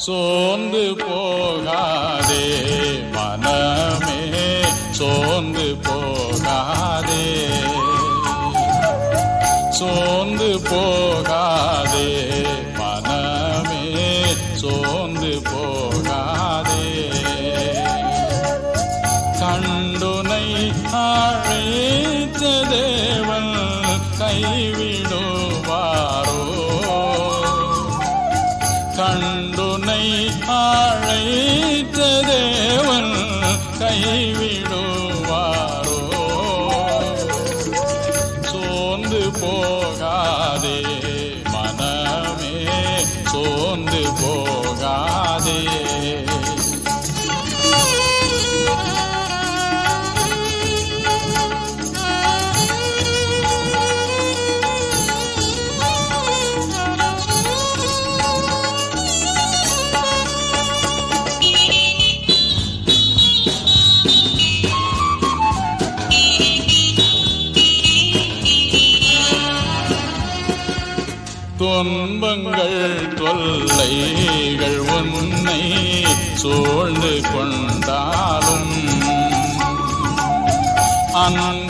சோர்ந்து போகாதே மனமே சோர்ந்து போகாதே. சோர்ந்து போ ஆண்டுனை ஆழைத்த தேவன் கைவி துன்பங்கள் தொல்லைகள் உன்னை சூழ்ந்து கொண்டாலும் அன்பர்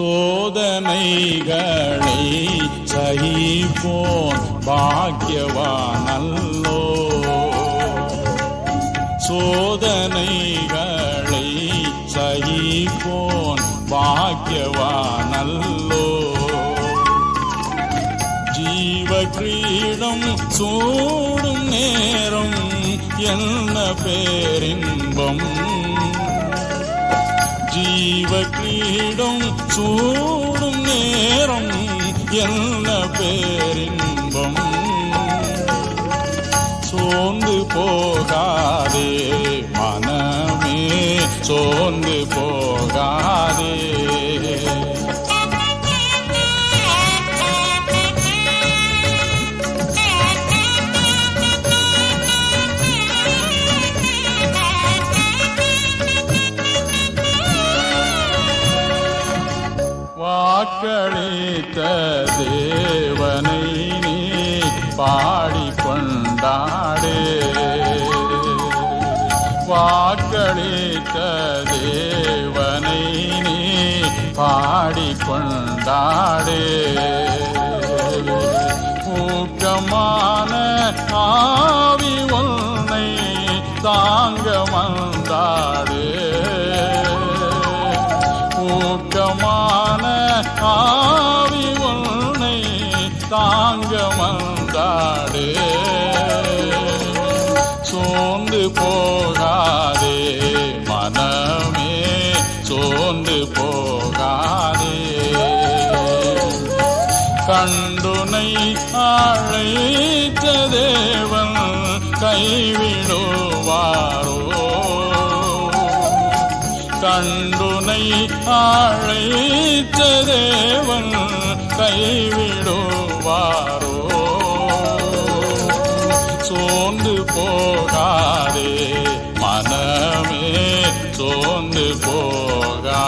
சோதனைகளை சகிப்போன் பாக்கியவானல்லோ. சோதனைகளை சகிப்போன் பாக்கியவானல்லோ. ஜீவ கிரீடம் சூடும் நேரம் என்ன பேரின்பம்? ஜீவ சூடும் நேரம் என்ன பேரின்பம்? சோர்ந்து போகாதே மனமே சோர்ந்து போகாதே. பாடிக்கொண்டாடே. வாக்களித்த தேவனை நீ பாடிக்கொண்டாடே. ஊக்கமான ஆவி உன்னை தாங்க வந்தாடே ஊக்கமான ஆவி தாங்க வந்தாடே சோர்ந்து போகாதே மனமே சோர்ந்து போகாதே. கண்டுனை அழைத்த தேவன் கைவிடுவாரோ? கண்டுனை அழைத்த தேவன் கை காப்பாரோ சோர்ந்து போகாதே மனமே சோர்ந்து போகா.